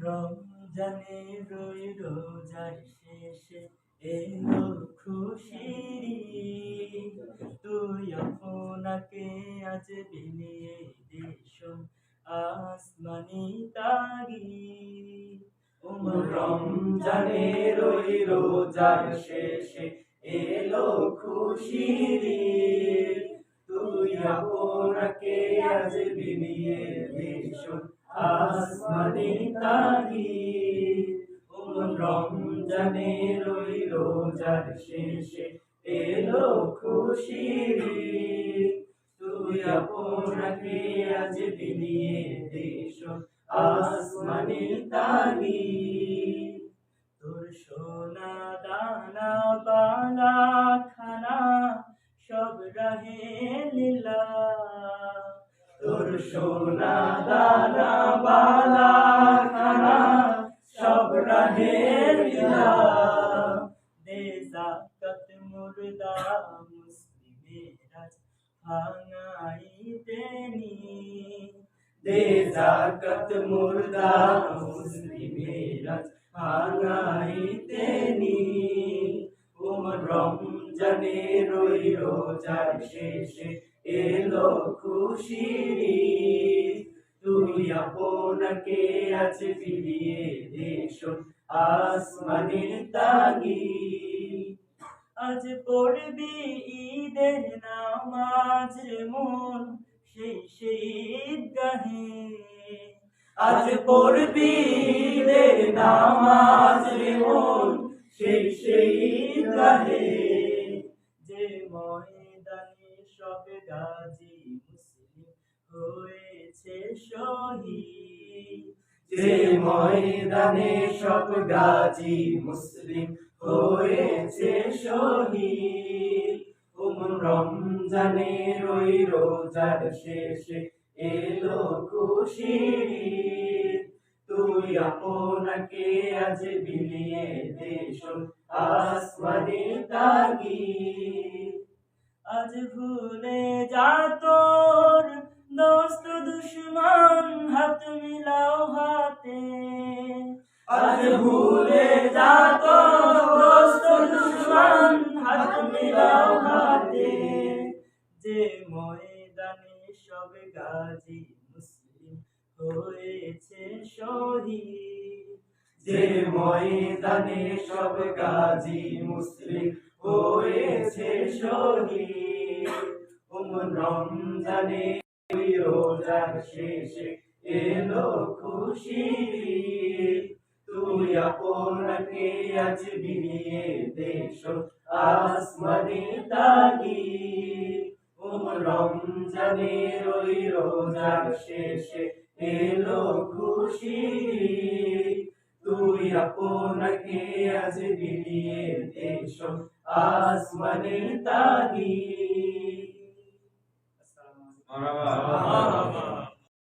রমজানে রই রোজার শেষে এলো খুশির তুই আপনাকে আজ বিলিয়ে দেশ আসমানি ওমর রমজানে রই রোজার শেষে এলো খুশির তুই আপনাকে আজ বিলিয়ে দেশ আসমানি ওমন রমজানে রই রোজার শেষে এলো খুশির তুই আপনাকে আজ বিলিয়ে দেশ আসমানি তাগি তোর সোনা দানা বালা সোনা দানা বালা খানা সব রাহে লীলা দে জাকাত মুর্দা মুসলিমেরা ভাঙাইতে নি। দে জাকাত মুর্দা মুসলিমেরা ভাঙাইতে নি। ওমর রমজানে রই রোজার শেষে এলো খুশির তুই আপনাকে আজ ফিরিয়ে দেশ আসমানের তাগি আজ পড়বি ঈদের নামাজ মন সেই সেই গাহে আজ পড়বি ঈদের নামাজ মন সেই সেই গাহে যে ময়দানে সব গাজী মুসলিম হয়েছে শহীদ। যে ময়দানে সব গাজী মুসলিম হয়েছে শহীদ। উমর রমজানে রই রোজার শেষে এলো খুশির তুই আপনাকে আজ বিলিয়ে দেশ আসমানি তাগি আজ ভুলে যা দোস্ত দুশ্মন, হাত মিলাও হাতে। আজ ভুলে যা তোর দোস্ত দুশ্মন, হাত মিলাও হাতে। যে ময়দানে সব গাজী মুসলিম হয়েছে শহীদ। যে ময়দানে সব গাজী মুসলিম হয়েছে শহীদ। রমজানে রোজার শেষে এলো খুশি। তুই আপনাকে আজ বিলিয়ে দেশ আসমানি তাগি। উমর রমজানে ওই রোজার শেষে এলো খুশি। তুই আপনাকে আজ বিলিয়ে দেশ আসমানি তাগি মারহাবা